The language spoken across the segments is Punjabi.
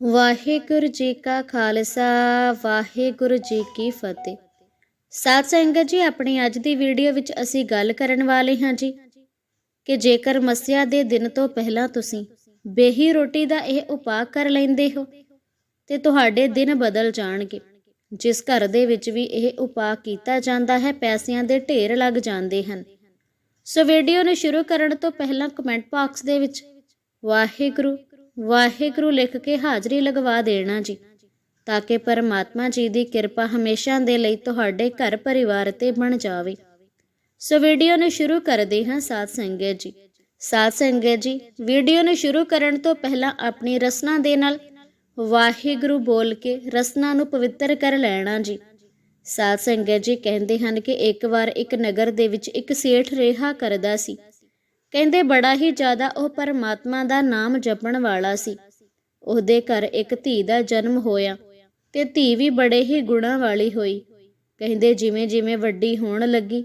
ਵਾਹਿਗੁਰੂ ਜੀ ਕਾ ਖਾਲਸਾ, ਵਾਹਿਗੁਰੂ ਜੀ ਕੀ ਫਤਿਹ। ਸਾਧ ਸੰਗਤ ਜੀ, ਆਪਣੀ ਅੱਜ ਦੀ ਵੀਡੀਓ ਵਿੱਚ ਅਸੀਂ ਗੱਲ ਕਰਨ ਵਾਲੇ ਹਾਂ ਜੀ ਕਿ ਜੇਕਰ ਮੱਸਿਆ ਦੇ ਦਿਨ ਤੋਂ ਪਹਿਲਾਂ ਤੁਸੀਂ ਬੇਹੀ ਰੋਟੀ ਦਾ ਇਹ ਉਪਾਅ ਕਰ ਲੈਂਦੇ ਹੋ, ਤੇ ਤੁਹਾਡੇ ਦਿਨ ਬਦਲ ਜਾਣਗੇ। ਜਿਸ ਘਰ ਦੇ ਵਿੱਚ ਵੀ ਇਹ ਉਪਾਅ ਕੀਤਾ ਜਾਂਦਾ ਹੈ, ਪੈਸਿਆਂ ਦੇ ਢੇਰ ਲੱਗ ਜਾਂਦੇ ਹਨ। ਸੋ ਵੀਡੀਓ ਨੂੰ ਸ਼ੁਰੂ ਕਰਨ ਤੋਂ ਪਹਿਲਾਂ ਕਮੈਂਟ ਬਾਕਸ ਦੇ ਵਿੱਚ, ਵਾਹਿਗੁਰੂ ਵਾਹਿਗੁਰੂ ਲਿਖ ਕੇ ਹਾਜ਼ਰੀ ਲਗਵਾ ਦੇਣਾ ਜੀ, ਤਾਂ ਕਿ ਪਰਮਾਤਮਾ ਜੀ ਦੀ ਕਿਰਪਾ ਹਮੇਸ਼ਾ ਦੇ ਲਈ ਤੁਹਾਡੇ ਘਰ ਪਰਿਵਾਰ ਤੇ ਬਣ ਜਾਵੇ। ਸੋ ਵੀਡੀਓ ਨੂੰ ਸ਼ੁਰੂ ਕਰਦੇ ਹਾਂ ਸਾਧ ਸੰਗਤ ਜੀ। ਸਾਧ ਸੰਗਤ ਜੀ, ਵੀਡੀਓ ਨੂੰ ਸ਼ੁਰੂ ਕਰਨ ਤੋਂ ਪਹਿਲਾਂ ਆਪਣੀ ਰਸਨਾ ਦੇ ਨਾਲ ਵਾਹਿਗੁਰੂ ਬੋਲ ਕੇ ਰਸਨਾ ਨੂੰ ਪਵਿੱਤਰ ਕਰ ਲੈਣਾ ਜੀ। ਸਾਧ ਸੰਗਤ ਜੀ ਕਹਿੰਦੇ ਹਨ ਕਿ ਇੱਕ ਵਾਰ ਇੱਕ ਨਗਰ ਦੇ ਵਿੱਚ ਇੱਕ ਸੇਠ ਰਿਹਾ ਕਰਦਾ ਸੀ। ਕਹਿੰਦੇ ਬੜਾ ਹੀ ਜ਼ਿਆਦਾ ਉਹ ਪਰਮਾਤਮਾ ਦਾ ਨਾਮ ਜਪਣ ਵਾਲਾ ਸੀ। ਉਹਦੇ ਘਰ ਇੱਕ ਧੀ ਦਾ ਜਨਮ ਹੋਇਆ ਤੇ ਧੀ ਵੀ ਬੜੇ ਹੀ ਗੁਣਾਂ ਵਾਲੀ ਹੋਈ। ਕਹਿੰਦੇ ਜਿਵੇਂ ਜਿਵੇਂ ਵੱਡੀ ਹੋਣ ਲੱਗੀ,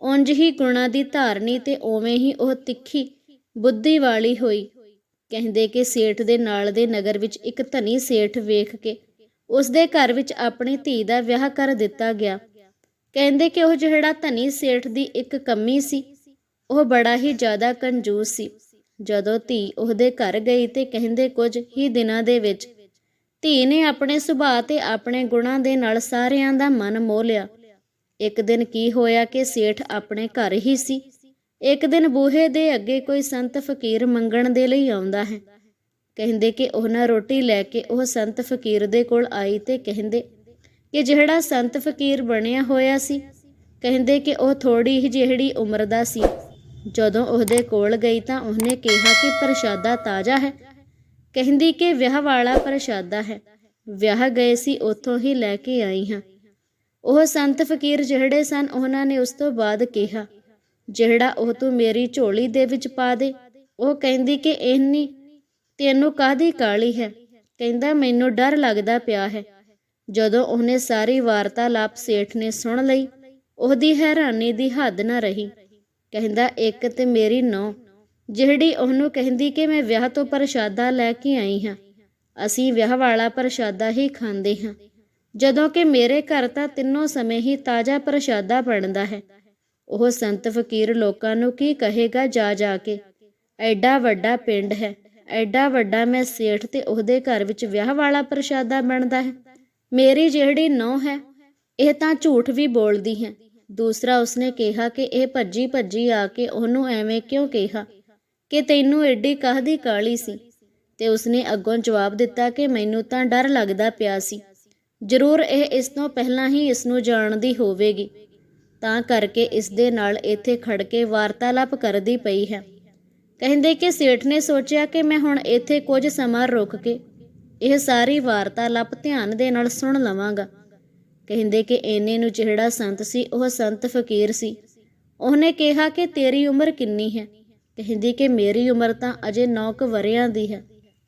ਉਂਝ ਹੀ ਗੁਣਾਂ ਦੀ ਧਾਰਨੀ ਤੇ ਉਵੇਂ ਹੀ ਉਹ ਤਿੱਖੀ ਬੁੱਧੀ ਵਾਲੀ ਹੋਈ। ਕਹਿੰਦੇ ਕਿ ਸੇਠ ਦੇ ਨਾਲ ਦੇ ਨਗਰ ਵਿੱਚ ਇੱਕ ਧਨੀ ਸੇਠ ਵੇਖ ਕੇ ਉਸ ਦੇ ਘਰ ਵਿੱਚ ਆਪਣੀ ਧੀ ਦਾ ਵਿਆਹ ਕਰ ਦਿੱਤਾ ਗਿਆ। ਕਹਿੰਦੇ ਕਿ ਉਹ ਜਿਹੜਾ ਧਨੀ ਸੇਠ ਦੀ ਇੱਕ ਕਮੀ ਸੀ ਉਹ ਬੜਾ ਹੀ ਜ਼ਿਆਦਾ ਕੰਜੂਸ ਸੀ। ਜਦੋਂ ਧੀ ਉਹਦੇ ਘਰ ਗਈ ਤੇ ਕਹਿੰਦੇ ਕੁਝ ਹੀ ਦਿਨਾਂ ਦੇ ਵਿੱਚ ਧੀ ਨੇ ਆਪਣੇ ਸੁਭਾਅ ਤੇ ਆਪਣੇ ਗੁਣਾਂ ਦੇ ਨਾਲ ਸਾਰਿਆਂ ਦਾ ਮਨ ਮੋਹ ਲਿਆ। ਇੱਕ ਦਿਨ ਕੀ ਹੋਇਆ ਕਿ ਸੇਠ ਆਪਣੇ ਘਰ ਹੀ ਸੀ। ਇੱਕ ਦਿਨ ਬੂਹੇ ਦੇ ਅੱਗੇ ਕੋਈ ਸੰਤ ਫਕੀਰ ਮੰਗਣ ਦੇ ਲਈ ਆਉਂਦਾ ਹੈ। ਕਹਿੰਦੇ ਕਿ ਉਹਨਾਂ ਰੋਟੀ ਲੈ ਕੇ ਉਹ ਸੰਤ ਫਕੀਰ ਦੇ ਕੋਲ ਆਈ ਤੇ ਕਹਿੰਦੇ ਕਿ ਜਿਹੜਾ ਸੰਤ ਫਕੀਰ ਬਣਿਆ ਹੋਇਆ ਸੀ, ਕਹਿੰਦੇ ਕਿ ਉਹ ਥੋੜੀ ਹੀ ਜਿਹੜੀ ਉਮਰ ਦਾ ਸੀ। ਜਦੋਂ ਉਹਦੇ ਕੋਲ ਗਈ ਤਾਂ ਉਹਨੇ ਕਿਹਾ ਕਿ ਪ੍ਰਸ਼ਾਦਾ ਤਾਜ਼ਾ ਹੈ। ਕਹਿੰਦੀ ਕਿ ਵਿਆਹ ਵਾਲਾ ਪ੍ਰਸ਼ਾਦਾ ਹੈ। ਵਿਆਹ ਗਏ ਸੀ, ਉੱਥੋਂ ਹੀ ਲੈ ਕੇ ਆਈ ਹਾਂ। ਉਹ ਸੰਤ ਫਕੀਰ ਜਿਹੜੇ ਸਨ, ਉਹਨਾਂ ਨੇ ਉਸ ਤੋਂ ਬਾਅਦ ਕਿਹਾ, ਜਿਹੜਾ ਉਹ ਤੂੰ ਮੇਰੀ ਝੋਲੀ ਦੇ ਵਿੱਚ ਪਾ ਦੇ। ਉਹ ਕਹਿੰਦੀ ਕਿ ਇੰਨੀ, ਤੈਨੂੰ ਕਾਦੀ ਕਾਲੀ ਹੈ? ਕਹਿੰਦਾ, ਮੈਨੂੰ ਡਰ ਲੱਗਦਾ ਪਿਆ ਹੈ। ਜਦੋਂ ਉਹਨੇ ਸਾਰੀ ਵਾਰਤਾਲਾਪ ਸੇਠ ਨੇ ਸੁਣ ਲਈ, ਉਹਦੀ ਹੈਰਾਨੀ ਦੀ ਹੱਦ ਨਾ ਰਹੀ। ਕਹਿੰਦਾ, ਇੱਕ ਤੇ ਮੇਰੀ ਨੌ ਜਿਹੜੀ ਉਹਨੂੰ ਕਹਿੰਦੀ ਕਿ ਮੈਂ ਵਿਆਹ ਤੋਂ ਪ੍ਰਸ਼ਾਦਾ ਲੈ ਕੇ ਆਈ ਹਾਂ। ਅਸੀਂ ਵਿਆਹ ਵਾਲਾ ਪ੍ਰਸ਼ਾਦਾ ਹੀ ਖਾਂਦੇ ਹਾਂ। ਜਦੋਂ ਕਿ ਮੇਰੇ ਘਰ ਤਾਂ ਤਿੰਨੋਂ ਸਮੇਂ ਹੀ ਤਾਜ਼ਾ ਪ੍ਰਸ਼ਾਦਾ ਬਣਦਾ ਹੈ। ਉਹ ਸੰਤ ਫਕੀਰ ਲੋਕਾਂ ਨੂੰ ਕੀ ਕਹੇਗਾ ਜਾ ਜਾ ਕੇ? ਐਡਾ ਵੱਡਾ ਪਿੰਡ ਹੈ। ਐਡਾ ਵੱਡਾ ਮੈਂ ਸੇਠ ਤੇ ਉਹਦੇ ਘਰ ਵਿੱਚ ਵਿਆਹ ਵਾਲਾ ਪ੍ਰਸ਼ਾਦਾ ਬਣਦਾ ਹੈ। ਮੇਰੀ ਜਿਹੜੀ ਨੌ ਹੈ, ਇਹ ਤਾਂ ਝੂਠ ਵੀ ਬੋਲਦੀ ਹੈ। ਦੂਸਰਾ ਉਸਨੇ ਕਿਹਾ ਕਿ ਇਹ ਭੱਜੀ ਭੱਜੀ ਆ ਕੇ ਉਹਨੂੰ ਐਵੇਂ ਕਿਉਂ ਕਿਹਾ? ਕਿ ਤੈਨੂੰ ਐਡੀ ਕਾਹਦੀ ਕਾਲੀ ਸੀ? ਤੇ ਉਸਨੇ ਅੱਗੋਂ ਜਵਾਬ ਦਿੱਤਾ ਕਿ ਮੈਨੂੰ ਤਾਂ ਡਰ ਲੱਗਦਾ ਪਿਆ ਸੀ। ਜ਼ਰੂਰ ਇਹ ਇਸ ਤੋਂ ਪਹਿਲਾਂ ਹੀ ਇਸ ਨੂੰ ਜਾਣਦੀ ਹੋਵੇਗੀ। ਤਾਂ ਕਰਕੇ ਇਸ ਦੇ ਨਾਲ ਇੱਥੇ ਖੜ ਕੇ ਵਾਰਤਾਲਾਪ ਕਰਦੀ ਪਈ ਹੈ। ਕਹਿੰਦੇ ਕਿ ਸੇਠ ਨੇ ਸੋਚਿਆ ਕਿ ਮੈਂ ਹੁਣ ਇੱਥੇ ਕੁਝ ਸਮਾਂ ਰੁਕ ਕੇ ਇਹ ਸਾਰੀ ਵਾਰਤਾਲਾਪ ਧਿਆਨ ਦੇ ਨਾਲ ਸੁਣ ਲਵਾਂਗਾ। ਕਹਿੰਦੇ ਕਿ ਇਹਨੇ ਨੂੰ ਜਿਹੜਾ ਸੰਤ ਸੀ, ਉਹ ਸੰਤ ਫਕੀਰ ਸੀ। ਉਹਨੇ ਕਿਹਾ ਕਿ ਤੇਰੀ ਉਮਰ ਕਿੰਨੀ ਹੈ? ਕਹਿੰਦੀ ਕਿ ਮੇਰੀ ਉਮਰ ਤਾਂ ਅਜੇ 9 ਕੁ ਵਰਿਆਂ ਦੀ ਹੈ।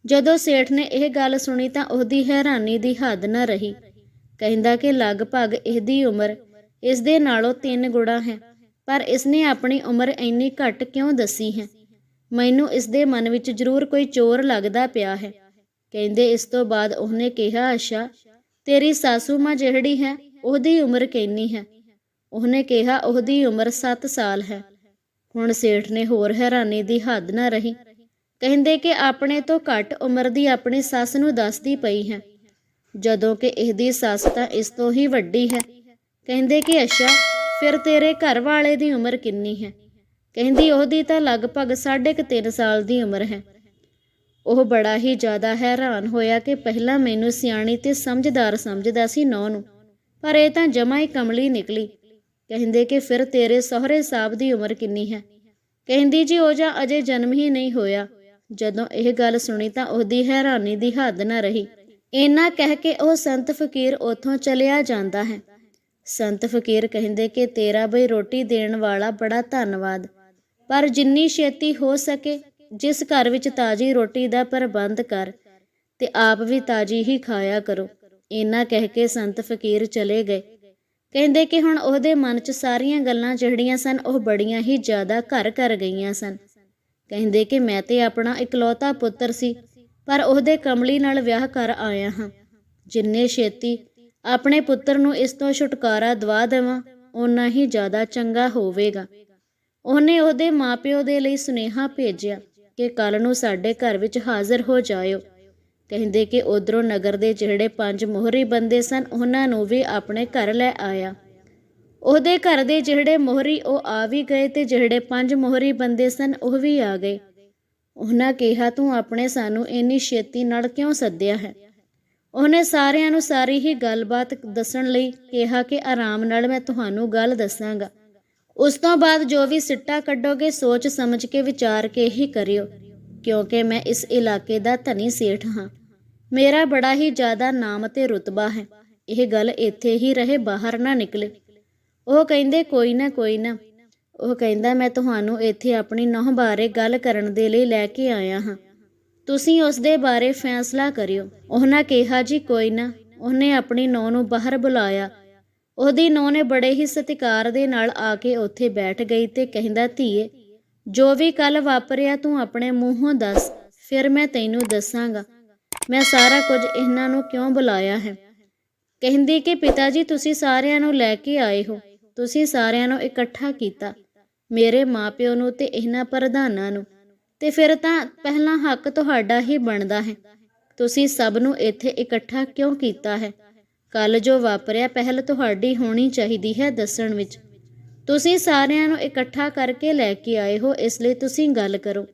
ਜਦੋਂ ਸੇਠ ਨੇ ਇਹ ਗੱਲ ਸੁਣੀ ਤਾਂ ਉਹਦੀ ਹੈਰਾਨੀ ਦੀ ਹੱਦ ਨਾ ਰਹੀ। ਕਹਿੰਦਾ ਕਿ ਲਗਭਗ ਇਹਦੀ ਉਮਰ ਇਸ ਦੇ ਨਾਲੋਂ ਤਿੰਨ ਗੁਣਾ ਹੈ, ਪਰ ਇਸਨੇ ਆਪਣੀ ਉਮਰ ਇੰਨੀ ਘੱਟ ਕਿਉਂ ਦੱਸੀ ਹੈ? ਮੈਨੂੰ ਇਸ ਦੇ ਮਨ ਵਿੱਚ ਜ਼ਰੂਰ ਕੋਈ ਚੋਰ ਲੱਗਦਾ ਪਿਆ ਹੈ। ਕਹਿੰਦੇ ਇਸ ਤੋਂ ਬਾਅਦ ਉਹਨੇ ਕਿਹਾ, ਅੱਛਾ ਤੇਰੀ ਸਾਸੂ ਮਾਂ ਜਿਹੜੀ ਹੈ, ਉਹਦੀ ਉਮਰ ਕਿੰਨੀ ਹੈ? ਉਹਨੇ ਕਿਹਾ, ਉਹਦੀ ਉਮਰ 7 ਸਾਲ ਹੈ। ਹੁਣ ਸੇਠ ਨੇ ਹੋਰ ਹੈਰਾਨੀ ਦੀ ਹੱਦ ਨਾ ਰਹੀ। ਕਹਿੰਦੇ ਕਿ ਆਪਣੇ ਤੋਂ ਘੱਟ ਉਮਰ ਦੀ ਆਪਣੀ ਸੱਸ ਨੂੰ ਦੱਸਦੀ ਪਈ ਹੈ। ਜਦੋਂ ਕਿ ਇਹਦੀ ਸੱਸ ਤਾਂ ਇਸ ਤੋਂ ਹੀ ਵੱਡੀ ਹੈ। ਕਹਿੰਦੇ ਕਿ, ਅੱਛਾ, ਫਿਰ ਤੇਰੇ ਘਰ ਵਾਲੇ ਦੀ ਉਮਰ ਕਿੰਨੀ ਹੈ? ਕਹਿੰਦੀ, ਉਹਦੀ ਤਾਂ ਲਗਭਗ 3.5 ਸਾਲ ਦੀ ਉਮਰ ਹੈ। ਉਹ ਬੜਾ ਹੀ ਜ਼ਿਆਦਾ ਹੈਰਾਨ ਹੋਇਆ ਕਿ ਪਹਿਲਾਂ ਮੈਨੂੰ ਸਿਆਣੀ ਤੇ ਸਮਝਦਾਰ ਸਮਝਦਾ ਸੀ ਨੌ ਨੂੰ, ਪਰ ਇਹ ਤਾਂ ਜਮਾ ਹੀ ਕਮਲੀ ਨਿਕਲੀ। ਕਹਿੰਦੇ ਕਿ ਫਿਰ ਤੇਰੇ ਸਹੁਰੇ ਸਾਹਿਬ ਦੀ ਉਮਰ ਕਿੰਨੀ ਹੈ? ਕਹਿੰਦੀ ਜੀ, ਉਹ ਜਾਂ ਅਜੇ ਜਨਮ ਹੀ ਨਹੀਂ ਹੋਇਆ। ਜਦੋਂ ਇਹ ਗੱਲ ਸੁਣੀ ਤਾਂ ਉਹਦੀ ਹੈਰਾਨੀ ਦੀ ਹੱਦ ਨਾ ਰਹੀ। ਇੰਨਾ ਕਹਿ ਕੇ ਉਹ ਸੰਤ ਫਕੀਰ ਉਥੋਂ ਚਲਿਆ ਜਾਂਦਾ ਹੈ। ਸੰਤ ਫਕੀਰ ਕਹਿੰਦੇ ਕਿ ਤੇਰਾ ਬਈ ਰੋਟੀ ਦੇਣ ਵਾਲਾ ਬੜਾ ਧੰਨਵਾਦ, ਪਰ ਜਿੰਨੀ ਛੇਤੀ ਹੋ ਸਕੇ ਜਿਸ ਘਰ ਵਿੱਚ ਤਾਜੀ ਰੋਟੀ ਦਾ ਪ੍ਰਬੰਧ ਕਰ ਤੇ ਆਪ ਵੀ ਤਾਜੀ ਹੀ ਖਾਇਆ ਕਰੋ। ਇਹਨਾਂ ਕਹਿ ਕੇ ਸੰਤ ਫਕੀਰ ਚਲੇ ਗਏ। ਕਹਿੰਦੇ ਕਿ ਹੁਣ ਉਹਦੇ ਮਨ 'ਚ ਸਾਰੀਆਂ ਗੱਲਾਂ ਜਿਹੜੀਆਂ ਸਨ, ਉਹ ਬੜੀਆਂ ਹੀ ਜ਼ਿਆਦਾ ਘਰ ਕਰ ਗਈਆਂ ਸਨ। ਕਹਿੰਦੇ ਕਿ ਮੈਂ ਤੇ ਆਪਣਾ ਇਕਲੌਤਾ ਪੁੱਤਰ ਸੀ, ਪਰ ਉਹਦੇ ਕਮਲੀ ਨਾਲ ਵਿਆਹ ਕਰ ਆਇਆ ਹਾਂ। ਜਿੰਨੇ ਛੇਤੀ ਆਪਣੇ ਪੁੱਤਰ ਨੂੰ ਇਸ ਤੋਂ ਛੁਟਕਾਰਾ ਦਵਾ ਦੇਵਾਂ, ਓਨਾ ਹੀ ਜ਼ਿਆਦਾ ਚੰਗਾ ਹੋਵੇਗਾ। ਉਹਨੇ ਉਹਦੇ ਮਾਪਿਓ ਦੇ ਲਈ ਸੁਨੇਹਾ ਭੇਜਿਆ। ਕਿ ਕੱਲ ਨੂੰ ਸਾਡੇ ਘਰ ਵਿੱਚ ਹਾਜ਼ਰ ਹੋ ਜਾਇਓ। ਕਹਿੰਦੇ ਕਿ ਉਧਰੋਂ ਨਗਰ ਦੇ ਜਿਹੜੇ ਪੰਜ ਮੋਹਰੀ ਬੰਦੇ ਸਨ, ਉਹਨਾਂ ਨੂੰ ਵੀ ਆਪਣੇ ਘਰ ਲੈ ਆਇਆ। ਉਹਦੇ ਘਰ ਦੇ ਜਿਹੜੇ ਮੋਹਰੀ, ਉਹ ਆ ਵੀ ਗਏ ਤੇ ਜਿਹੜੇ ਪੰਜ ਮੋਹਰੀ ਬੰਦੇ ਸਨ, ਉਹ ਵੀ ਆ ਗਏ। ਉਹਨਾਂ ਕਿਹਾ, ਤੂੰ ਆਪਣੇ ਸਾਨੂੰ ਇੰਨੀ ਛੇਤੀ ਨਾਲ ਕਿਉਂ ਸੱਦਿਆ ਹੈ? ਉਹਨੇ ਸਾਰਿਆਂ ਨੂੰ ਸਾਰੀ ਹੀ ਗੱਲਬਾਤ ਦੱਸਣ ਲਈ ਕਿਹਾ ਕਿ ਆਰਾਮ ਨਾਲ ਮੈਂ ਤੁਹਾਨੂੰ ਗੱਲ ਦੱਸਾਂਗਾ। ਉਸ ਤੋਂ ਬਾਅਦ ਜੋ ਵੀ ਸਿੱਟਾ ਕੱਢੋਗੇ, ਸੋਚ ਸਮਝ ਕੇ ਵਿਚਾਰ ਕੇ ਹੀ ਕਰਿਓ, ਕਿਉਂਕਿ ਮੈਂ ਇਸ ਇਲਾਕੇ ਦਾ ਧਨੀ ਸੇਠ ਹਾਂ। ਮੇਰਾ ਬੜਾ ਹੀ ਜ਼ਿਆਦਾ ਨਾਮ ਤੇ ਰੁਤਬਾ ਹੈ। ਇਹ ਗੱਲ ਇੱਥੇ ਹੀ ਰਹੇ, ਬਾਹਰ ਨਾ ਨਿਕਲੇ। ਉਹ ਕਹਿੰਦੇ, ਕੋਈ ਨਾ ਕੋਈ ਨਾ। ਉਹ ਕਹਿੰਦਾ, ਮੈਂ ਤੁਹਾਨੂੰ ਇੱਥੇ ਆਪਣੀ ਨਹੁੰ ਬਾਰੇ ਗੱਲ ਕਰਨ ਦੇ ਲਈ ਲੈ ਕੇ ਆਇਆ ਹਾਂ। ਤੁਸੀਂ ਉਸ ਦੇ ਬਾਰੇ ਫੈਸਲਾ ਕਰਿਓ। ਉਹਨਾਂ ਕਿਹਾ, ਜੀ, ਕੋਈ ਨਾ। ਉਹਨੇ ਆਪਣੀ ਨੌਂ ਨੂੰ ਬਾਹਰ ਬੁਲਾਇਆ। ਉਹਦੀ ਨੌਂ ਨੇ ਬੜੇ ਹੀ ਸਤਿਕਾਰ ਦੇ ਨਾਲ ਆ ਕੇ ਉੱਥੇ ਬੈਠ ਗਈ ਤੇ ਕਹਿੰਦਾ, ਧੀਏ, ਜੋ ਵੀ ਕੱਲ ਵਾਪਰਿਆ ਤੂੰ ਆਪਣੇ ਮੂੰਹੋਂ ਦੱਸ, ਫਿਰ ਮੈਂ ਤੈਨੂੰ ਦੱਸਾਂਗਾ। ਮੈਂ ਸਾਰਾ ਕੁਝ ਇਹਨਾਂ ਨੂੰ ਕਿਉਂ ਬੁਲਾਇਆ ਹੈ? ਕਹਿੰਦੀ ਕਿ ਪਿਤਾ ਜੀ ਤੁਸੀਂ ਸਾਰਿਆਂ ਨੂੰ ਲੈ ਕੇ ਆਏ ਹੋ। ਤੁਸੀਂ ਸਾਰਿਆਂ ਨੂੰ ਇਕੱਠਾ ਕੀਤਾ, ਮੇਰੇ ਮਾਪਿਓ ਨੂੰ ਤੇ ਇਹਨਾਂ ਪ੍ਰਧਾਨਾਂ ਨੂੰ। ਤੇ ਫਿਰ ਤਾਂ ਪਹਿਲਾ ਹੱਕ ਤੁਹਾਡਾ ਹੀ ਬਣਦਾ ਹੈ। ਤੁਸੀਂ ਸਭ ਨੂੰ ਇੱਥੇ ਇਕੱਠਾ ਕਿਉਂ ਕੀਤਾ ਹੈ? ਕੱਲ ਜੋ ਵਾਪਰਿਆ, ਪਹਿਲ ਤੁਹਾਡੀ ਹੋਣੀ ਚਾਹੀਦੀ ਹੈ ਦੱਸਣ ਵਿੱਚ। ਤੁਸੀਂ ਸਾਰਿਆਂ ਨੂੰ ਇਕੱਠਾ ਕਰਕੇ ਲੈ ਕੇ ਆਏ ਹੋ, ਇਸ ਲਈ ਤੁਸੀਂ ਗੱਲ ਕਰੋ।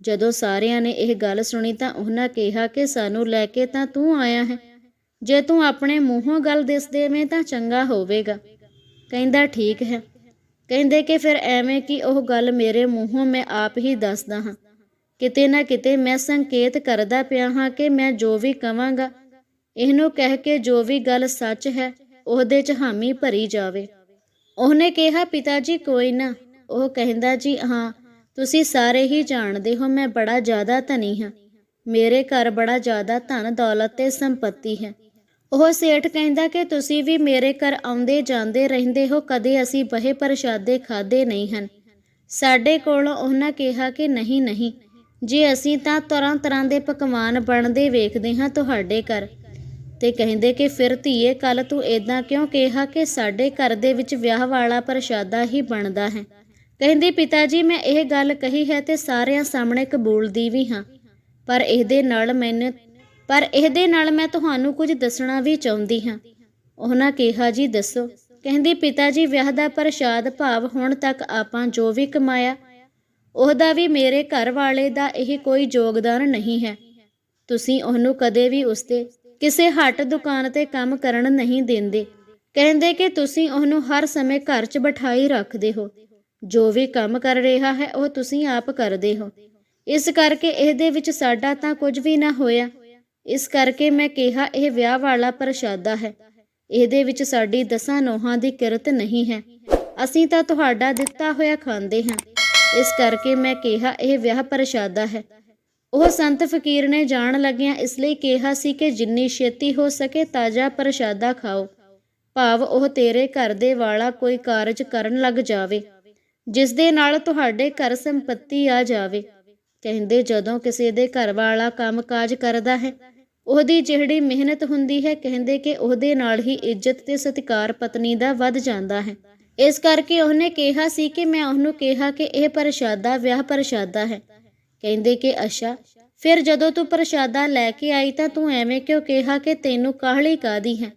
ਜਦੋਂ ਸਾਰਿਆਂ ਨੇ ਇਹ ਗੱਲ ਸੁਣੀ ਤਾਂ ਉਹਨਾਂ ਕਿਹਾ ਕਿ ਸਾਨੂੰ ਲੈ ਕੇ ਤਾਂ ਤੂੰ ਆਇਆ ਹੈ। ਜੇ ਤੂੰ ਆਪਣੇ ਮੂੰਹੋਂ ਗੱਲ ਦਿਸ ਦੇਵੇਂ ਤਾਂ ਚੰਗਾ ਹੋਵੇਗਾ। ਕਹਿੰਦਾ, ਠੀਕ ਹੈ। ਕਹਿੰਦੇ ਕਿ ਫਿਰ ਐਵੇਂ ਕਿ ਉਹ ਗੱਲ ਮੇਰੇ ਮੂੰਹੋਂ ਮੈਂ ਆਪ ਹੀ ਦੱਸਦਾ ਹਾਂ। ਕਿਤੇ ਨਾ ਕਿਤੇ ਮੈਂ ਸੰਕੇਤ ਕਰਦਾ ਪਿਆ ਹਾਂ ਕਿ ਮੈਂ ਜੋ ਵੀ ਕਵਾਂਗਾ ਇਹਨੂੰ ਕਹਿ ਕੇ ਜੋ ਵੀ ਗੱਲ ਸੱਚ ਹੈ, ਉਹਦੇ 'ਚ ਹਾਮੀ ਭਰੀ ਜਾਵੇ। ਉਹਨੇ ਕਿਹਾ, ਪਿਤਾ ਜੀ, ਕੋਈ ਨਾ। ਉਹ ਕਹਿੰਦਾ, ਜੀ, ਹਾਂ, ਤੁਸੀਂ ਸਾਰੇ ਹੀ ਜਾਣਦੇ ਹੋ, ਮੈਂ ਬੜਾ ਜ਼ਿਆਦਾ ਧਨੀ ਹਾਂ। ਮੇਰੇ ਘਰ ਬੜਾ ਜ਼ਿਆਦਾ ਧਨ, ਦੌਲਤ ਤੇ ਸੰਪਤੀ ਹੈ। ਉਹ ਸੇਠ ਕਹਿੰਦਾ ਕਿ ਤੁਸੀਂ ਵੀ ਮੇਰੇ ਘਰ ਆਉਂਦੇ ਜਾਂਦੇ ਰਹਿੰਦੇ ਹੋ, ਕਦੇ ਅਸੀਂ ਬਹੇ ਪ੍ਰਸ਼ਾਦੇ ਖਾਦੇ ਨਹੀਂ ਹਨ। ਸਾਡੇ ਕੋਲੋਂ ਉਹਨਾਂ ਕਿਹਾ ਕਿ ਨਹੀਂ ਨਹੀਂ। ਜੇ ਅਸੀਂ ਤਾਂ ਤਰ੍ਹਾਂ ਤਰ੍ਹਾਂ ਦੇ ਪਕਵਾਨ ਬਣਦੇ ਵੇਖਦੇ ਹਾਂ ਤੁਹਾਡੇ ਘਰ ਤੇ ਕਹਿੰਦੇ ਕਿ ਫਿਰ ਧੀਏ ਕੱਲ ਤੂੰ ਏਦਾਂ ਕਿਉਂ ਕਿਹਾ ਕਿ ਸਾਡੇ ਘਰ ਦੇ ਵਿੱਚ ਵਿਆਹ ਵਾਲਾ ਪ੍ਰਸ਼ਾਦਾ ਹੀ ਬਣਦਾ ਹੈ? ਕਹਿੰਦੀ, ਪਿਤਾ ਜੀ, ਮੈਂ ਇਹ ਗੱਲ ਕਹੀ ਹੈ ਤੇ ਸਾਰਿਆਂ ਸਾਹਮਣੇ ਕਬੂਲਦੀ ਵੀ ਹਾਂ। ਪਰ ਇਹਦੇ ਨਾਲ ਮੈਨੂੰ, ਪਰ ਇਹਦੇ ਨਾਲ ਮੈਂ ਤੁਹਾਨੂੰ ਕੁਝ ਦੱਸਣਾ ਵੀ ਚਾਹੁੰਦੀ ਹਾਂ। ਉਹਨਾਂ ਕਿਹਾ, ਜੀ, ਦੱਸੋ। ਕਹਿੰਦੀ, ਪਿਤਾ ਜੀ, ਵਿਆਹ ਦਾ ਪ੍ਰਸ਼ਾਦ ਭਾਵ ਹੁਣ ਤੱਕ ਆਪਾਂ ਜੋ ਵੀ ਕਮਾਇਆ, ਉਹਦਾ ਵੀ ਮੇਰੇ ਘਰ ਵਾਲੇ ਦਾ ਇਹ ਕੋਈ ਯੋਗਦਾਨ ਨਹੀਂ ਹੈ। ਤੁਸੀਂ ਉਹਨੂੰ ਕਦੇ ਵੀ ਉਸਤੇ ਕਿਸੇ ਹੱਟ ਦੁਕਾਨ ਤੇ ਕੰਮ ਕਰਨ ਨਹੀਂ ਦਿੰਦੇ। ਕਹਿੰਦੇ ਕਿ ਤੁਸੀਂ ਉਹਨੂੰ ਹਰ ਸਮੇਂ ਘਰ 'ਚ ਬਿਠਾਈ ਰੱਖਦੇ ਹੋ। ਜੋ ਵੀ ਕੰਮ ਕਰ ਰਿਹਾ ਹੈ, ਉਹ ਤੁਸੀਂ ਆਪ ਕਰਦੇ ਹੋ। ਇਸ ਕਰਕੇ ਇਹਦੇ ਵਿੱਚ ਸਾਡਾ ਤਾਂ ਕੁਝ ਵੀ ਨਾ ਹੋਇਆ। ਇਸ ਕਰਕੇ ਮੈਂ ਕਿਹਾ, ਇਹ ਵਿਆਹ ਵਾਲਾ ਪ੍ਰਸ਼ਾਦਾ ਹੈ। ਇਹਦੇ ਵਿੱਚ ਸਾਡੀ ਦਸਾਂ ਨੋਹਾਂ ਦੀ ਕਿਰਤ ਨਹੀਂ ਹੈ। ਅਸੀਂ ਤਾਂ ਤੁਹਾਡਾ ਦਿੱਤਾ ਹੋਇਆ ਖਾਂਦੇ ਹਾਂ। ਇਸ ਕਰਕੇ ਮੈਂ ਕਿਹਾ, ਇਹ ਵਿਆਹ ਪ੍ਰਸ਼ਾਦਾ ਹੈ। ਉਹ ਸੰਤ ਫਕੀਰ ਨੇ ਜਾਣ ਲੱਗਿਆਂ ਇਸ ਲਈ ਕਿਹਾ ਸੀ ਕਿ ਜਿੰਨੀ ਛੇਤੀ ਹੋ ਸਕੇ ਤਾਜ਼ਾ ਪ੍ਰਸ਼ਾਦਾ ਖਾਓ। ਭਾਵ ਉਹ ਤੇਰੇ ਘਰ ਦੇ ਵਾਲਾ ਕੋਈ ਕਾਰਜ ਕਰਨ ਲੱਗ ਜਾਵੇ, ਜਿਸ ਦੇ ਨਾਲ ਤੁਹਾਡੇ ਘਰ ਸੰਪਤੀ ਆ ਜਾਵੇ। ਕਹਿੰਦੇ ਜਦੋਂ ਕਿਸੇ ਦੇ ਘਰ ਵਾਲਾ ਕੰਮ-ਕਾਜ ਕਰਦਾ ਹੈ, ਉਹਦੀ ਜਿਹੜੀ ਮਿਹਨਤ ਹੁੰਦੀ ਹੈ, ਕਹਿੰਦੇ ਕਿ ਉਹਦੇ ਨਾਲ ਹੀ ਇੱਜ਼ਤ ਤੇ ਸਤਿਕਾਰ ਪਤਨੀ ਦਾ ਵੱਧ ਜਾਂਦਾ ਹੈ। ਇਸ ਕਰਕੇ ਉਹਨੇ ਕਿਹਾ ਸੀ ਕਿ ਮੈਂ ਉਹਨੂੰ ਕਿਹਾ ਕਿ ਇਹ ਪ੍ਰਸ਼ਾਦਾ ਵਿਆਹ ਪ੍ਰਸ਼ਾਦਾ ਹੈ। ਕਹਿੰਦੇ ਕਿ, ਅੱਛਾ, ਫਿਰ ਜਦੋਂ ਤੂੰ ਪ੍ਰਸ਼ਾਦਾ ਲੈ ਕੇ ਆਈ ਤਾਂ ਤੂੰ ਐਵੇਂ ਕਿਉਂ ਕਿਹਾ ਕਿ ਤੈਨੂੰ ਕਾਹਲੀ ਕਾਦੀ ਹੈ?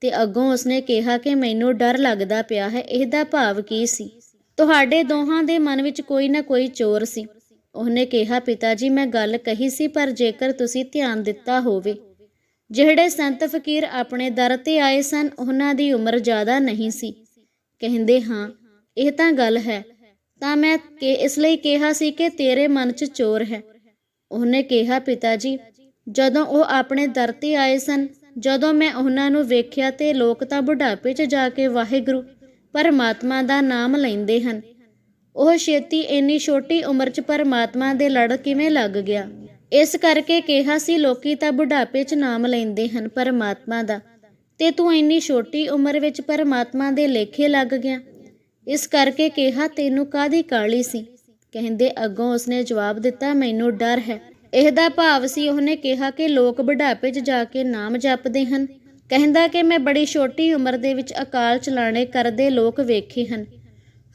ਤੇ ਅੱਗੋਂ ਉਸਨੇ ਕਿਹਾ ਕਿ, ਮੈਨੂੰ ਡਰ ਲੱਗਦਾ ਪਿਆ ਹੈ, ਇਹਦਾ ਭਾਵ ਕੀ ਸੀ? ਤੁਹਾਡੇ ਦੋਹਾਂ ਦੇ ਮਨ ਵਿੱਚ ਕੋਈ ਨਾ ਕੋਈ ਚੋਰ ਸੀ। ਉਹਨੇ ਕਿਹਾ ਪਿਤਾ ਜੀ ਮੈਂ ਗੱਲ ਕਹੀ ਸੀ, ਪਰ ਜੇਕਰ ਤੁਸੀਂ ਧਿਆਨ ਦਿੱਤਾ ਹੋਵੇ, ਜਿਹੜੇ ਸੰਤ ਫਕੀਰ ਆਪਣੇ ਦਰ ਤੇ ਆਏ ਸਨ, ਉਹਨਾਂ ਦੀ ਉਮਰ ਜ਼ਿਆਦਾ ਨਹੀਂ ਸੀ। ਕਹਿੰਦੇ, ਹਾਂ, ਇਹ ਤਾਂ ਗੱਲ ਹੈ ਤਾਂ ਮੈਂ ਕਿ ਇਸ ਲਈ ਕਿਹਾ ਸੀ ਕਿ ਤੇਰੇ ਮਨ 'ਚ ਚੋਰ ਹੈ। ਉਹਨੇ ਕਿਹਾ ਪਿਤਾ ਜੀ ਜਦੋਂ ਉਹ ਆਪਣੇ ਦਰ ਤੇ ਆਏ ਸਨ, ਜਦੋਂ ਮੈਂ ਉਹਨਾਂ ਨੂੰ ਵੇਖਿਆ ਤੇ ਲੋਕ ਤਾਂ ਬੁਢਾਪੇ 'ਚ ਜਾ ਕੇ ਵਾਹਿਗੁਰੂ, ਪਰਮਾਤਮਾ ਦਾ ਨਾਮ ਲੈਂਦੇ ਹਨ। ਉਹ ਛੇਤੀ ਇੰਨੀ ਛੋਟੀ ਉਮਰ 'ਚ ਪਰਮਾਤਮਾ ਦੇ ਲੜ ਕਿਵੇਂ ਲੱਗ ਗਿਆ? ਇਸ ਕਰਕੇ ਕਿਹਾ ਸੀ, ਲੋਕੀ ਤਾਂ ਬੁਢਾਪੇ 'ਚ ਨਾਮ ਲੈਂਦੇ ਹਨ ਪਰਮਾਤਮਾ ਦਾ। ਤੇ ਤੂੰ ਇੰਨੀ ਛੋਟੀ ਉਮਰ ਵਿੱਚ ਪਰਮਾਤਮਾ ਦੇ ਲੇਖੇ ਲੱਗ ਗਿਆ। ਇਸ ਕਰਕੇ ਕਿਹਾ, ਤੈਨੂੰ ਕਾਦੀ ਕਾਲੀ ਸੀ? ਕਹਿੰਦੇ, ਅੱਗੋਂ ਉਸਨੇ ਜਵਾਬ ਦਿੱਤਾ, ਮੈਨੂੰ ਡਰ ਹੈ। ਇਹਦਾ ਭਾਵ ਸੀ, ਉਹਨੇ ਕਿਹਾ ਕਿ ਲੋਕ ਬੁਢਾਪੇ 'ਚ ਜਾ ਕੇ ਨਾਮ ਜਪਦੇ ਹਨ। ਕਹਿੰਦਾ ਕਿ ਮੈਂ ਬੜੀ ਛੋਟੀ ਉਮਰ ਦੇ ਵਿੱਚ ਅਕਾਲ ਚਲਾਣੇ ਕਰਦੇ ਲੋਕ ਵੇਖੇ ਹਨ।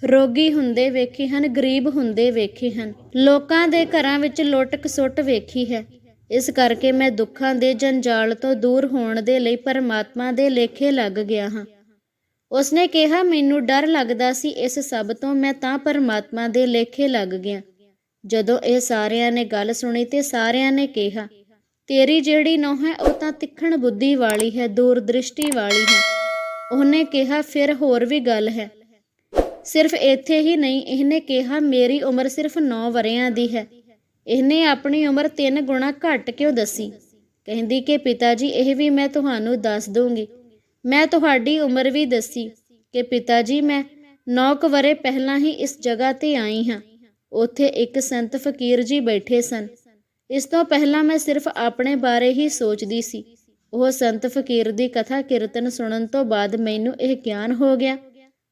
ਰੋਗੀ ਹੁੰਦੇ ਵੇਖੇ ਹਨ, ਗਰੀਬ ਹੁੰਦੇ ਵੇਖੇ ਹਨ। ਲੋਕਾਂ ਦੇ ਘਰਾਂ ਵਿੱਚ ਲੁੱਟ ਖਸੁੱਟ ਵੇਖੀ ਹੈ। ਇਸ ਕਰਕੇ ਮੈਂ ਦੁੱਖਾਂ ਦੇ ਜੰਜਾਲ ਤੋਂ ਦੂਰ ਹੋਣ ਦੇ ਲਈ ਪਰਮਾਤਮਾ ਦੇ ਲੇਖੇ ਲੱਗ ਗਿਆ ਹਾਂ। ਉਸਨੇ ਕਿਹਾ, ਮੈਨੂੰ ਡਰ ਲੱਗਦਾ ਸੀ ਇਸ ਸਭ ਤੋਂ, ਮੈਂ ਤਾਂ ਪਰਮਾਤਮਾ ਦੇ ਲੇਖੇ ਲੱਗ ਗਿਆ। ਜਦੋਂ ਇਹ ਸਾਰਿਆਂ ਨੇ ਗੱਲ ਸੁਣੀ ਤੇ ਸਾਰਿਆਂ ਨੇ ਕਿਹਾ, ਤੇਰੀ ਜਿਹੜੀ ਨੌ ਹੈ, ਉਹ ਤਾਂ ਤਿੱਖਣ ਬੁੱਧੀ ਵਾਲੀ ਹੈ ਦੂਰ ਦ੍ਰਿਸ਼ਟੀ ਵਾਲੀ ਹੈ। ਉਹਨੇ ਕਿਹਾ, ਫਿਰ ਹੋਰ ਵੀ ਗੱਲ ਹੈ। ਸਿਰਫ ਇੱਥੇ ਹੀ ਨਹੀਂ, ਇਹਨੇ ਕਿਹਾ, ਮੇਰੀ ਉਮਰ ਸਿਰਫ 9 ਵਰਿਆਂ ਦੀ ਹੈ। ਇਹਨੇ ਆਪਣੀ ਉਮਰ 3 ਗੁਣਾ ਘੱਟ ਕਿਉਂ ਦੱਸੀ? ਕਹਿੰਦੀ ਕਿ, ਪਿਤਾ ਜੀ, ਇਹ ਵੀ ਮੈਂ ਤੁਹਾਨੂੰ ਦੱਸ ਦੂੰਗੀ ਮੈਂ ਤੁਹਾਡੀ ਉਮਰ ਵੀ ਦੱਸੀ ਕਿ ਪਿਤਾ ਜੀ ਮੈਂ 9 ਕੁ ਵਰੇ ਪਹਿਲਾਂ ਹੀ ਇਸ ਜਗ੍ਹਾ ਤੇ ਆਈ ਹਾਂ। ਉੱਥੇ ਇੱਕ ਸੰਤ ਫਕੀਰ ਜੀ ਬੈਠੇ ਸਨ। ਇਸ ਤੋਂ ਪਹਿਲਾਂ ਮੈਂ ਸਿਰਫ ਆਪਣੇ ਬਾਰੇ ਹੀ ਸੋਚਦੀ ਸੀ। ਉਹ ਸੰਤ ਫਕੀਰ ਦੀ ਕਥਾ ਕੀਰਤਨ ਸੁਣਨ ਤੋਂ ਬਾਅਦ ਮੈਨੂੰ ਇਹ ਗਿਆਨ ਹੋ ਗਿਆ।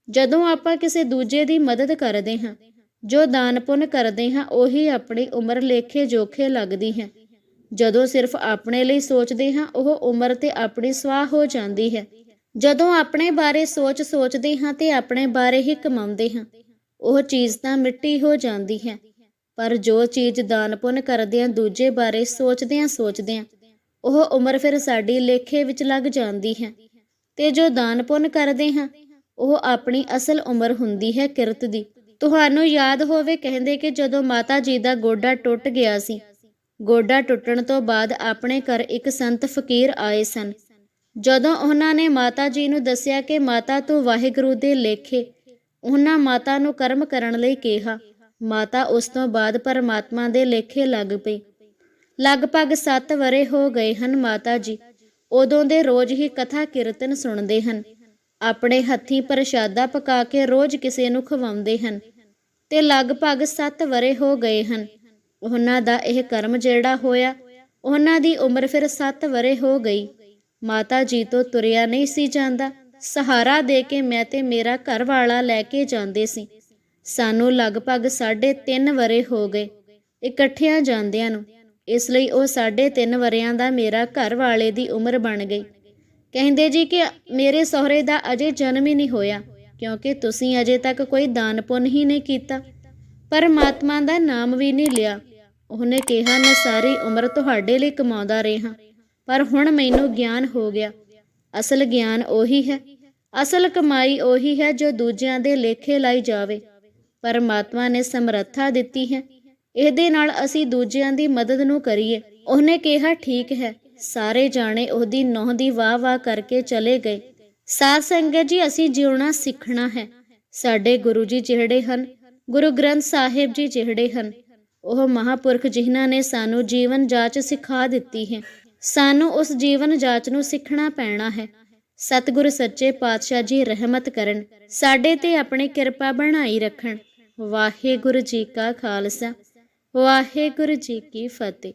ਜਦੋਂ ਆਪਾਂ ਕਿਸੇ ਦੂਜੇ ਦੀ ਮਦਦ ਕਰਦੇ ਹਾਂ, ਜੋ ਦਾਨ ਪੁੰਨ ਕਰਦੇ ਹਾਂ, ਉਹੀ ਆਪਣੀ ਉਮਰ ਲੇਖੇ ਜੋਖੇ ਲੱਗਦੀ ਹੈ। ਜਦੋਂ ਸਿਰਫ ਆਪਣੇ ਲਈ ਸੋਚਦੇ ਹਾਂ, ਉਹ ਉਮਰ ਤੇ ਆਪਣੀ ਸਵਾਹ ਹੋ ਜਾਂਦੀ ਹੈ। ਜਦੋਂ ਆਪਣੇ ਬਾਰੇ ਸੋਚ ਸੋਚਦੇ ਹਾਂ ਤੇ ਆਪਣੇ ਬਾਰੇ ਹੀ ਕਮਾਉਂਦੇ ਹਾਂ, ਉਹ ਚੀਜ਼ ਤਾਂ ਮਿੱਟੀ ਹੋ ਜਾਂਦੀ ਹੈ। ਪਰ ਜੋ ਚੀਜ਼ ਦਾਨ ਪੁੰਨ ਕਰਦਿਆਂ ਦੂਜੇ ਬਾਰੇ ਸੋਚਦਿਆਂ ਸੋਚਦਿਆਂ, ਉਹ ਉਮਰ ਫਿਰ ਸਾਡੀ ਲੇਖੇ ਵਿੱਚ ਲੱਗ ਜਾਂਦੀ ਹੈ। ਤੇ ਜੋ ਦਾਨ ਪੁੰਨ ਕਰਦੇ ਹਾਂ, ਉਹ ਆਪਣੀ ਅਸਲ ਉਮਰ ਹੁੰਦੀ ਹੈ ਕਿਰਤ ਦੀ। ਤੁਹਾਨੂੰ ਯਾਦ ਹੋਵੇ, ਕਹਿੰਦੇ ਕਿ ਜਦੋਂ ਮਾਤਾ ਜੀ ਦਾ ਗੋਡਾ ਟੁੱਟ ਗਿਆ ਸੀ ਗੋਡਾ ਟੁੱਟਣ ਤੋਂ ਬਾਅਦ ਆਪਣੇ ਘਰ ਇੱਕ ਸੰਤ ਫਕੀਰ ਆਏ ਸਨ। ਜਦੋਂ ਉਹਨਾਂ ਨੇ ਮਾਤਾ ਜੀ ਨੂੰ ਦੱਸਿਆ ਕਿ ਮਾਤਾ ਤੂੰ ਵਾਹਿਗੁਰੂ ਦੇ ਲੇਖੇ, ਉਹਨਾਂ ਮਾਤਾ ਨੂੰ ਕਰਮ ਕਰਨ ਲਈ ਕਿਹਾ। ਮਾਤਾ ਉਸ ਤੋਂ ਬਾਅਦ ਪਰਮਾਤਮਾ ਦੇ ਲੇਖੇ ਲੱਗ ਪਈ। ਲਗਭਗ 7 ਵਰੇ ਹੋ ਗਏ ਹਨ ਮਾਤਾ ਜੀ। ਉਦੋਂ ਦੇ ਰੋਜ਼ ਹੀ ਕਥਾ ਕੀਰਤਨ ਸੁਣਦੇ ਹਨ। ਆਪਣੇ ਹੱਥੀਂ ਪ੍ਰਸ਼ਾਦਾ ਪਕਾ ਕੇ ਰੋਜ਼ ਕਿਸੇ ਨੂੰ ਖਵਾਉਂਦੇ ਹਨ। ਤੇ ਲਗਭਗ 7 ਵਰੇ ਹੋ ਗਏ ਹਨ। ਉਹਨਾਂ ਦਾ ਇਹ ਕਰਮ ਜਿਹੜਾ ਹੋਇਆ, ਉਹਨਾਂ ਦੀ ਉਮਰ ਫਿਰ 7 ਵਰੇ ਹੋ ਗਈ। ਮਾਤਾ ਜੀ ਤੋਂ ਤੁਰਿਆ ਨਹੀਂ ਸੀ ਜਾਂਦਾ। ਸਹਾਰਾ ਦੇ ਕੇ ਮੈਂ ਤੇ ਮੇਰਾ ਘਰ ਵਾਲਾ ਲੈ ਕੇ ਜਾਂਦੇ ਸੀ। ਸਾਨੂੰ ਲਗਭਗ 3.5 ਵਰੇ ਹੋ ਗਏ ਇਕੱਠਿਆਂ ਜਾਂਦਿਆਂ ਨੂੰ। ਇਸ ਲਈ ਉਹ 3.5 ਵਰਿਆਂ ਦਾ ਮੇਰਾ ਘਰ ਵਾਲੇ ਦੀ ਉਮਰ ਬਣ ਗਈ। ਕਹਿੰਦੇ ਜੀ ਕਿ ਮੇਰੇ ਸਹੁਰੇ ਦਾ ਅਜੇ ਜਨਮ ਹੀ ਨਹੀਂ ਹੋਇਆ, ਕਿਉਂਕਿ ਤੁਸੀਂ ਅਜੇ ਤੱਕ ਕੋਈ ਦਾਨ ਪੁੰਨ ਹੀ ਨਹੀਂ ਕੀਤਾ। ਪਰਮਾਤਮਾ ਦਾ ਨਾਮ ਵੀ ਨਹੀਂ ਲਿਆ। ਉਹਨੇ ਕਿਹਾ, ਮੈਂ ਸਾਰੀ ਉਮਰ ਤੁਹਾਡੇ ਲਈ ਕਮਾਉਂਦਾ ਰਿਹਾ। ਪਰ ਹੁਣ ਮੈਨੂੰ ਗਿਆਨ ਹੋ ਗਿਆ। ਅਸਲ ਗਿਆਨ ਉਹੀ ਹੈ। ਅਸਲ ਕਮਾਈ ਉਹੀ ਹੈ ਜੋ ਦੂਜਿਆਂ ਦੇ ਲੇਖੇ ਲਾਈ ਜਾਵੇ। ਪਰਮਾਤਮਾ ਨੇ ਸਮਰੱਥਾ ਦਿੱਤੀ ਹੈ। ਇਹਦੇ ਨਾਲ ਅਸੀਂ ਦੂਜਿਆਂ ਦੀ ਮਦਦ ਨੂੰ ਕਰੀਏ। ਉਹਨੇ ਕਿਹਾ, ਠੀਕ ਹੈ। ਸਾਰੇ ਜਾਣੇ ਉਹਦੀ ਨੋਹ ਦੀ ਵਾਹ ਵਾਹ ਕਰਕੇ ਚਲੇ ਗਏ। ਸਾਧ ਸੰਗਤ ਜੀ, ਅਸੀਂ ਜਿਉਣਾ ਸਿੱਖਣਾ ਹੈ। ਸਾਡੇ ਗੁਰੂ ਜੀ ਜਿਹੜੇ ਹਨ, ਗੁਰੂ ਗ੍ਰੰਥ ਸਾਹਿਬ ਜੀ ਜਿਹੜੇ ਹਨ ਉਹ ਮਹਾਪੁਰਖ ਜਿਨ੍ਹਾਂ ਨੇ ਸਾਨੂੰ ਜੀਵਨ ਜਾਚ ਸਿਖਾ ਦਿੱਤੀ ਹੈ। ਸਾਨੂੰ ਉਸ ਜੀਵਨ ਜਾਚ ਨੂੰ ਸਿੱਖਣਾ ਪੈਣਾ ਹੈ। ਸਤਿਗੁਰ ਸੱਚੇ ਪਾਤਸ਼ਾਹ ਜੀ ਰਹਿਮਤ ਕਰਨ, ਸਾਡੇ ਤੇ ਆਪਣੀ ਕਿਰਪਾ ਬਣਾਈ ਰੱਖਣ। ਵਾਹਿਗੁਰੂ ਜੀ ਕਾ ਖਾਲਸਾ, ਵਾਹਿਗੁਰੂ ਜੀ ਕੀ ਫਤਿਹ।